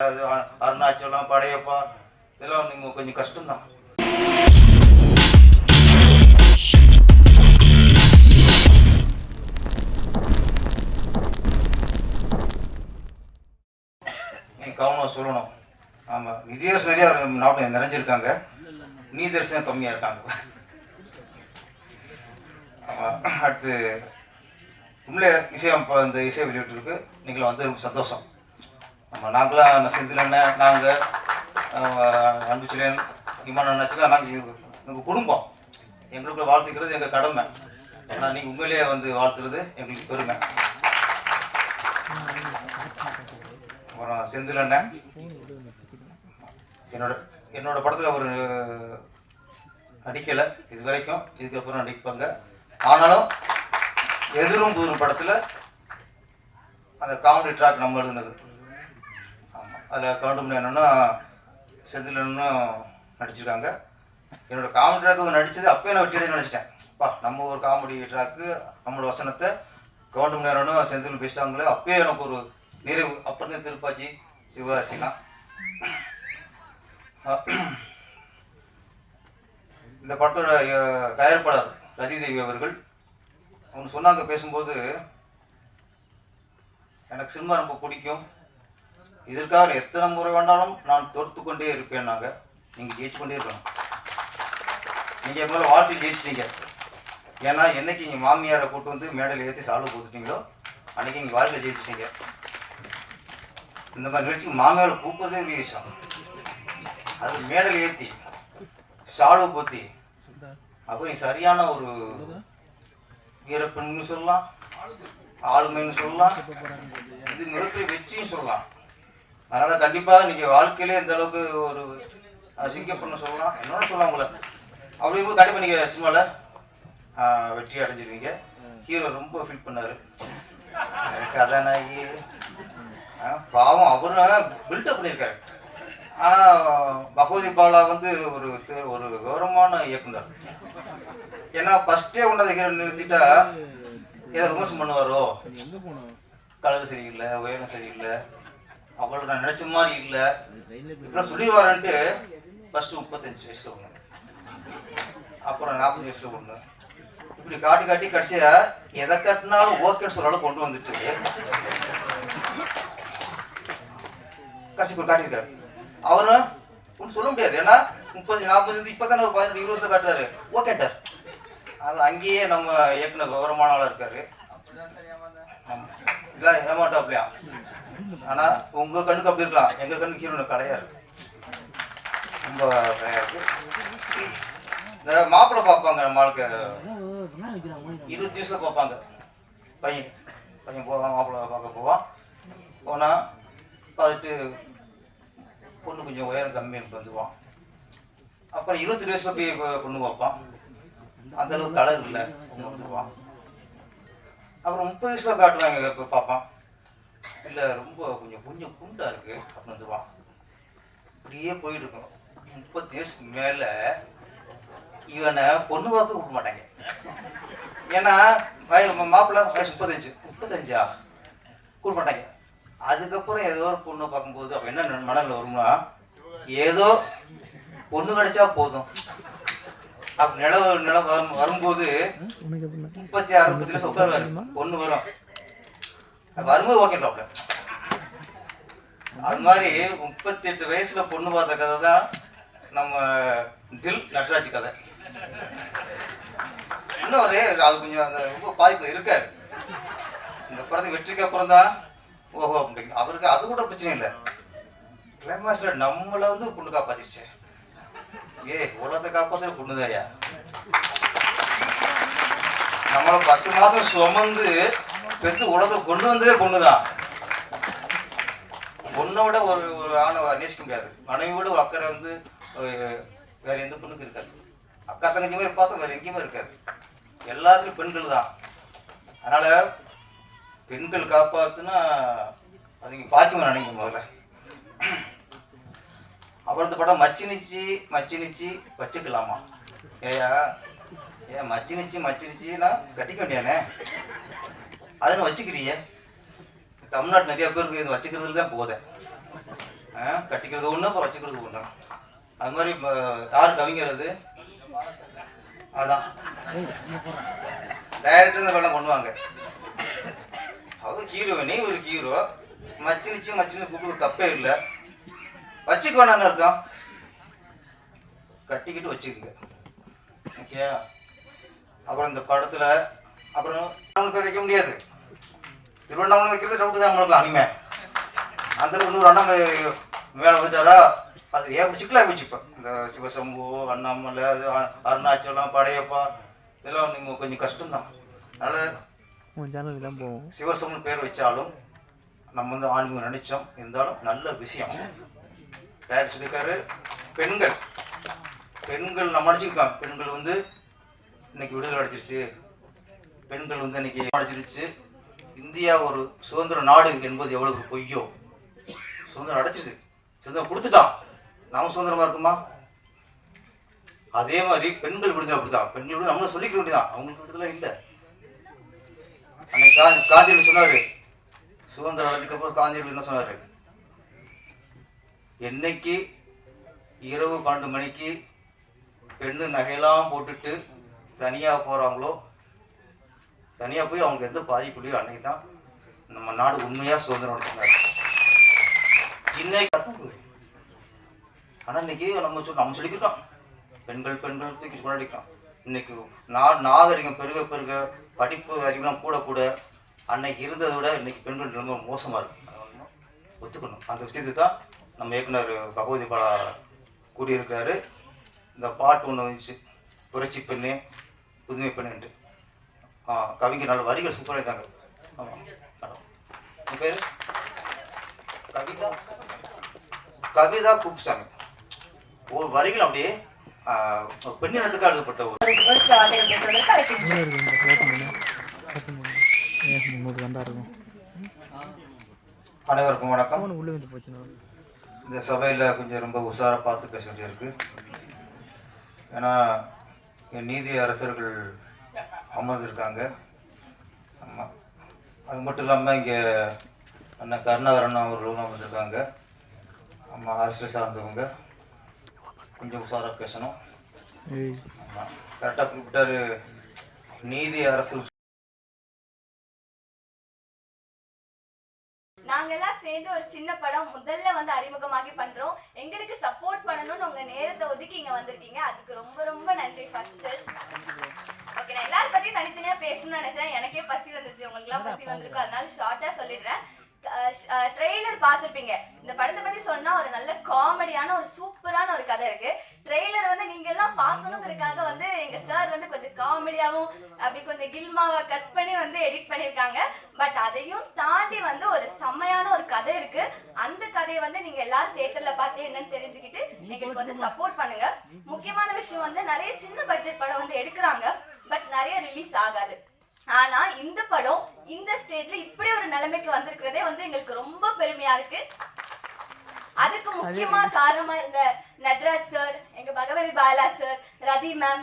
அருணாச்சலம் படையப்பா இதெல்லாம் நீங்கள் கொஞ்சம் கஷ்டம்தான். நீங்கள் கவனம் சொல்லணும். ஆமாம் வித்தியாசம் நிறையா நாட்டம் நிறைஞ்சிருக்காங்க. நீ தரிசனம் கம்மியாக இருக்காங்க. ஆமாம் அடுத்து உண்மையிலே இசை இந்த இசை வெளியிட்டிருக்கு. நீங்களும் வந்து ரொம்ப சந்தோஷம். நம்ம நாங்களாம் செந்தில் அண்ணன் நாங்கள் அன்புச்சிலேன் இமான் அண்ணாச்சுலாம் நாங்கள் எங்கள் குடும்பம். எங்களுக்கு வாழ்த்துக்கிறது எங்கள் கடமை. ஆனால் நீங்கள் உண்மையிலேயே வந்து வாழ்த்துறது எங்களுக்கு பெருமை. அப்புறம் செந்தில் அண்ணன். என்னோட என்னோட படத்தில் ஒரு நடிக்கலை. இது வரைக்கும் இதுக்கப்புறம் நடிப்பாங்க. ஆனாலும் எதிரும் புதிரும் படத்தில் அந்த காமெடி ட்ராக் நம்ம எழுதுனது. அதில் கவுண்டும் என்னென்னா செந்திலனும் நடிச்சிருக்காங்க. என்னோட காமெடி ட்ராக்கு நடித்தது அப்போயே நான் வெட்டியடை நினச்சிட்டேன். பா நம்ம ஒரு காமெடி ட்ராக்கு நம்மளோட வசனத்தை கவுண்டும் நேரனும் செந்தில் பேசிட்டாங்களே அப்போயே எனக்கு ஒரு நிறைவு. அப்புறம் தான் திருப்பாச்சி சிவராசினா இந்த படத்தோட தயாரிப்பாளர் ரதி தேவி அவர்கள் அவங்க சொன்னாங்க பேசும்போது எனக்கு சினிமா ரொம்ப பிடிக்கும். இதற்காக எத்தனை முறை வேண்டாலும் நான் தோர்த்து கொண்டே இருப்பேன் நாங்கள் நீங்கள் ஜெயிச்சு கொண்டே இருக்கணும். நீங்கள் எப்போது வாழ்க்கையில் ஜெயிச்சிட்டீங்க. ஏன்னா என்னைக்கு இங்கே மாமியாரை கூட்டு வந்து மேடையில் ஏற்றி சால்வு கொடுத்துட்டீங்களோ அன்றைக்கி இங்கே வாழ்க்கையில் ஜெயிச்சிட்டீங்க. இந்த மாதிரி நிகழ்ச்சிக்கு மாமியாரை கூப்பிட்றதே பெரிய விஷயம். அது மேடையில் ஏற்றி சால்வு போத்தி அப்போ நீ சரியான ஒரு வீரப்பெண்னு சொல்லலாம் ஆளுமைன்னு சொல்லலாம் இது மிகப்பெரிய வெற்றின்னு சொல்லலாம். அதனால் கண்டிப்பாக நீங்கள் வாழ்க்கையிலே இந்த அளவுக்கு ஒரு சிங்கப்பெண்ணு சொல்லலாம். என்னோட சொல்லலாம் உங்களை. அப்படி இருக்கும்போது கண்டிப்பாக நீங்கள் சினிமாவில் வெற்றி அடைஞ்சிருவீங்க. ஹீரோ ரொம்ப ஃபீல் பண்ணார். கதாநாயகி பாவம் அவரும் பில்டப் பண்ணியிருக்காரு. ஆனால் பகவதி பாலா வந்து ஒரு ஒரு கௌரவமான இயக்குனர். ஏன்னா ஃபஸ்ட்டே கொண்டாந்து ஹீரோ நிறுத்திட்டா ஏதோ விமர்சனம் பண்ணுவாரோ? கலர் சரியில்லை உயரம் சரியில்லை. அவளுக்கு நான் நினச்ச மாதிரி இல்லை. இப்படிலாம் சொல்லிடுவாருன்ட்டு ஃபஸ்ட்டு முப்பத்தஞ்சு வயசில் ஒன்று அப்புறம் நாற்பத்தஞ்சு வயசில் ஒன்று இப்படி காட்டி காட்டி கடைசியா எதை கட்டினாலும் ஓகேன்னு சொல்ற கொண்டு வந்துட்டு கடைசி போய் காட்டியிருக்காரு. அவரும் ஒன்றும் சொல்ல முடியாது. ஏன்னா முப்பது நாற்பது இப்போ தானே பதினெட்டு இருபது வருஷம் காட்டுறாரு. ஓகேட்டார் அது அங்கேயே நம்ம இயக்குனர் கௌரவமான ஆளாக இருக்காரு. இதெல்லாம் ஏமாட்டாப்லையா ஆனால் உங்கள் கண்ணுக்கு அப்படி இருக்கலாம். எங்கள் கண்ணுக்கு ஹீரோனு கலையா இருக்கு. ரொம்ப கலையா இருக்கு. இந்த மாப்பிள்ளை பார்ப்பாங்க நம்மளுக்கு இருபத்தி இருபது வயசில் பார்ப்பாங்க. பையன். பையன் போவான் மாப்பிள்ளை பார்க்க போவான். போனால் பார்த்துட்டு பொண்ணு கொஞ்சம் உயரம் கம்மியாக வந்துவான் அப்புறம் இருபத்தி வயசுல போய் பொண்ணு பார்ப்பான். அந்த அளவுக்கு கலர் இல்லை. பொண்ணு வந்துடுவான் அப்புறம் முப்பது வயசுல காட்டுவாங்க இப்போ பார்ப்பான் இல்லை ரொம்ப கொஞ்சம் கொஞ்சம் குண்டா இருக்கு. அப்படின்னு வந்துடுவான் இப்படியே போயிட்டு இருக்கும். முப்பத்தி வயசுக்கு மேலே இவனை பொண்ணு பார்க்க கூப்பிட மாட்டாங்க. ஏன்னா வய மாப்பிள்ளை வயசு முப்பத்தஞ்சு முப்பத்தஞ்சா? கூட மாட்டாங்க. அதுக்கப்புறம் ஏதோ ஒரு பொண்ணை பார்க்கும்போது அப்போ என்ன மனதில் வரும்னா ஏதோ பொண்ணு கிடைச்சா போதும். அப்ப நிலவு நில வரும் வரும்போது முப்பத்தி ஆறு முப்பத்தி லட்சம் பொண்ணு வரும். அது வரும்போது ஓகேன்றாப்ல அது மாதிரி முப்பத்தி எட்டு வயசுல பொண்ணு பார்த்த கதை தான் நம்ம தில் நட்ராஜ் கதை. இன்னும் ஒரு அது கொஞ்சம் அந்த ரொம்ப பாதிப்புல இருக்காரு. இந்த படத்துக்கு வெற்றிக்கு அப்புறம் தான் ஓஹோ அப்படிங்க. அவருக்கு அது கூட பிரச்சனை இல்லை. கிளைமாஸ்டர் நம்மளை வந்து பொண்ணு காப்பாத்திருச்சு. ஏய் உலகத்தை காப்பாத்துற பொண்ணுதாயா நம்மளை பத்து மாசம் சுமந்து பெத்து உலகத்தை கொண்டு வந்ததே பொண்ணுதான் பொண்ணை விட ஒரு ஒரு ஆணை நேசிக்க முடியாது மனைவியோட ஒரு அக்கறை வந்து வேற எந்த பொண்ணுக்கும் இருக்காது அக்கா தங்கச்சி மாதிரி பாசம் வேற எங்கேயுமே இருக்காது எல்லாத்துலயும் பெண்கள் தான் அதனால பெண்கள் காப்பாத்துனா அது நீங்க பாக்கியம் நினைங்க முதல்ல அப்புறம் இந்த படம் மச்சி நிச்சி மச்சி நிச்சி வச்சுக்கலாமா? ஏயா ஏன் மச்சி நிச்சி மச்சி நிச்சின்னா கட்டிக்க வேண்டியானே அதுன்னு வச்சுக்கிறியே. தமிழ்நாட்டு நிறைய பேருக்கு இது வச்சுக்கிறதுல தான் போதே. ஆ, கட்டிக்கிறது ஒன்று அப்புறம் வச்சுக்கிறது ஒன்று அது மாதிரி இப்போ யார் கவிஞர் அது? அதான். டைரக்டர் இந்த படம் பண்ணுவாங்க. அவங்க ஹீரோயினே ஒரு ஹீரோ மச்சினிச்சு மச்சினு கூப்பிட்டு தப்பே இல்லை. வச்சுக்க வேணாம்னு அர்த்தம். கட்டிக்கிட்டு வச்சுக்கோங்க. ஓகே அப்புறம் இந்த படத்துல அப்புறம் போய் வைக்க முடியாது. திருவண்ணாமலை வைக்கிறது டவுட்டு தான் நம்மளுக்கு அனிமே அந்த இன்னொரு அண்ணா மேலே வந்துட்டாரா? அது ஏன் சிக்கலாக போச்சு இப்போ? இந்த சிவசம்பு அண்ணாமலை அருணாச்சலம் படையப்பா இதெல்லாம் நீங்கள் கொஞ்சம் கஷ்டம்தான். அதனால் சிவசம்னு பேர் வச்சாலும் நம்ம வந்து ஆன்மீகம் நினைச்சோம். இருந்தாலும் நல்ல விஷயம். யார் சொல்லியிருக்காரு? பெண்கள். பெண்கள் நம்ம அடிச்சிருக்கோம். பெண்கள் வந்து இன்னைக்கு விடுதலை அடைச்சிருச்சு பெண்கள் வந்து இன்னைக்கு அடிச்சிருச்சு இந்தியா ஒரு சுதந்திர நாடு என்பது எவ்வளவு பொய்யோ? சுதந்திரம் அடைச்சிருச்சு சுதந்திரம் கொடுத்துட்டான். நாம சுதந்திரமா இருக்குமா? அதே மாதிரி பெண்கள் விடுதலை அப்படிதான் பெண்கள் விடுதலை நம்மளும் சொல்லிக்க வேண்டியதான் அவங்களுக்கு விடுதலை இல்லை. அன்னைக்கு காந்தி காந்தியடிகள் சொன்னாரு. சுதந்திரம் அடைஞ்சதுக்கு அப்புறம் என்ன சொன்னாரு? என்னைக்கு இரவு பன்னெண்டு மணிக்கு பெண்ணு நகையெல்லாம் போட்டுட்டு தனியாக போகிறாங்களோ தனியாக போய் அவங்க எந்த பாதிப்புலையோ அன்னைக்கு தான் நம்ம நாடு உண்மையாக சுதந்திரம் சொன்னார் இன்னைக்கு ஆனால் இன்னைக்கு நம்ம சொல் நம்ம சொல்லிக்கிட்டோம். பெண்கள் பெண்கள் தூக்கி கொண்டாடிக்கிறோம் இன்னைக்கு நா நாகரிகம் பெருக பெருக படிப்பு அறிவுலாம் கூட கூட அன்னைக்கு இருந்ததை விட இன்னைக்கு பெண்கள் ரொம்ப மோசமாக இருக்கும் அதை ஒத்துக்கணும். அந்த விஷயத்தை தான் நம்ம இயக்குனர் பகவதி பாலா கூறியிருக்கிறாரு. இந்த பாட்டு ஒன்று வந்துச்சு. புரட்சி பெண்ணு புதுமை பெண்ணுன்ட்டு ஆ கவிஞர் நல்ல வரிகள் சூப்பராக இருந்தாங்க ஆமாம் பேர்? கவிதா. கவிதா குப்சாமி ஒரு வரிகள் அப்படியே பெண்ணினத்துக்கு எழுதப்பட்ட ஒரு அனைவருக்கும் வணக்கம். உள்ளே வந்து போச்சுண்ணா இந்த சபையில் கொஞ்சம் ரொம்ப உஷாராக பார்த்து பேச வேண்டியிருக்கு. ஏன்னா நீதி அரசர்கள் அமர்ந்திருக்காங்க ஆமாம் அது மட்டும் இல்லாமல் இங்கே அண்ணன் கருணாகரன் அவர்களும் அமர்ந்திருக்காங்க ஆமாம் அரசியல் சார்ந்தவங்க. கொஞ்சம் உஷாராக பேசணும். ஆமாம் கரெக்டாக குறிப்பிட்டாரு. நீதி அரசு சேர்ந்து ஒரு சின்ன படம் முதல்ல வந்து அறிமுகமாகி பண்றோம். எங்களுக்கு சப்போர்ட் பண்ணணும்னு உங்க நேரத்தை ஒதுக்கி இங்க வந்திருக்கீங்க. அதுக்கு ரொம்ப ரொம்ப நன்றி ஃபர்ஸ்ட் ஓகே நான் எல்லாரும் பத்தி தனித்தனியா பேசணும்னு நினைச்சேன். எனக்கே பசி வந்துச்சு உங்களுக்கு எல்லாம் பசி வந்திருக்கும். அதனால ஷார்ட்டா சொல்லிடுறேன். ட்ரெய்லர் பார்த்துருப்பீங்க. இந்த படத்தை பத்தி சொன்னா ஒரு நல்ல காமெடியான ஒரு சூப்பரான ஒரு கதை இருக்கு. ட்ரெய்லர் வந்து நீங்க எல்லாம் பார்க்கணுங்கிறதுக்காக வந்து எங்க சார் வந்து கொஞ்சம் காமெடியாவும் அப்படி கொஞ்சம் கில்மாவை கட் பண்ணி வந்து எடிட் பண்ணியிருக்காங்க. பட் அதையும் தாண்டி வந்து ஒரு செம்மையான ஒரு கதை இருக்கு. அந்த கதையை வந்து நீங்க எல்லாரும் தியேட்டர்ல பார்த்து என்னன்னு தெரிஞ்சுக்கிட்டு எங்களுக்கு வந்து சப்போர்ட் பண்ணுங்க. முக்கியமான விஷயம் வந்து நிறைய சின்ன பட்ஜெட் படம் வந்து எடுக்கிறாங்க. பட் நிறைய ரிலீஸ் ஆகாது. ஆனா இந்த படம் இந்த ஸ்டேஜ்ல இப்படி ஒரு நிலைமைக்கு வந்திருக்கிறதே வந்து எங்களுக்கு ரொம்ப பெருமையா இருக்கு. அதுக்கு முக்கியமா காரணமா இருந்த நட்ராஜ் சார் எங்க பகவதி பாலா சார் ரதி மேம்